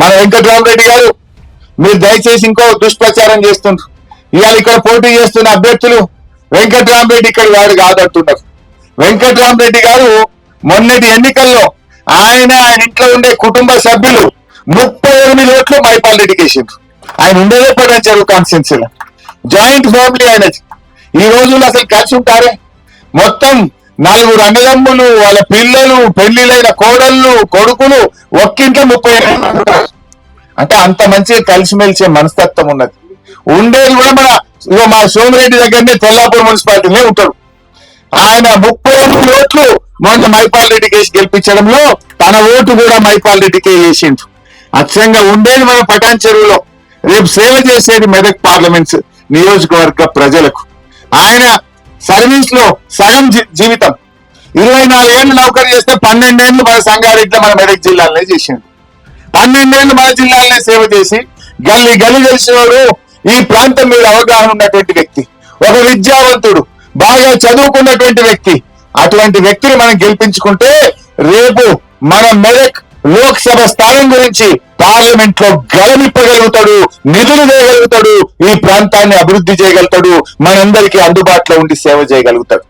మన వెంకటరామరెడ్డి గారు మీరు దయచేసి ఇంకో దుష్ప్రచారం చేస్తుండ్రు. ఇవాళ ఇక్కడ పోటీ చేస్తున్న అభ్యర్థులు వెంకటరామరెడ్డి ఇక్కడ వాడు కాదంటున్నారు వెంకటరామరెడ్డి గారు మొన్నటి ఎన్నికల్లో ఆయన ఆయన ఇంట్లో ఉండే కుటుంబ సభ్యులు ముప్పై ఎనిమిది ఓట్లు మైపాల్ రెడ్డికి వేసిండ్రు ఆయన ఉండేదే పడంచారు కాన్స్టిట్యున్సీలో. జాయింట్ ఫ్యామిలీ ఆయనది. ఈ రోజుల్లో అసలు కలిసి ఉంటారే? మొత్తం నలుగురు అన్నదమ్ములు వాళ్ళ పిల్లలు పెళ్ళిళ్ళైన కోడళ్ళు కొడుకులు ఒక్కింట్లో ముప్పై ఎనిమిది ఉంటారు. అంటే అంత మంచిగా కలిసిమెలిసే మనస్తత్వం ఉన్నది. ఉండేది కూడా మన ఇక మా సోమిరెడ్డి దగ్గరనే తెల్లాపూర్ మున్సిపాలిటీలో ఉంటాడు. ఆయన ముప్పై ఎనిమిది ఓట్లు మొన్న మైపాల్ రెడ్డికి వేసి గెలిపించడంలో తన ఓటు కూడా మైపాల్ రెడ్డికే వేసిండు. అచ్చంగా ఉండేది మన పటాన్ చెరువులో. రేపు సేవ చేసేది మెదక్ పార్లమెంట్స్ నియోజకవర్గ ప్రజలకు. ఆయన సర్వీస్లో సగం జీ- జీవితం. ఇరవై నాలుగేళ్ళు నౌకరీ చేస్తే పన్నెండేళ్ళు మన సంగారెడ్డిలో మన మెదక్ జిల్లాలోనే చేసిండు. పన్నెండేళ్ళు మన జిల్లాలనే సేవ చేసి గల్లీ గల్లి తెలిసినవాడు ఈ ప్రాంతం మీద అవగాహన ఉన్నటువంటి వ్యక్తి. ఒక విద్యావంతుడు బాగా చదువుకున్నటువంటి వ్యక్తి. అటువంటి వ్యక్తిని మనం గెలిపించుకుంటే రేపు మన మెదక్ లోక్సభ స్థానం గురించి పార్లమెంట్లో గలనిప్పగలుగుతాడు నిధులు చేయగలుగుతాడు ఈ ప్రాంతాన్ని అభివృద్ధి చేయగలుగుతాడు మనందరికీ అందుబాటులో ఉండి సేవ చేయగలుగుతాడు.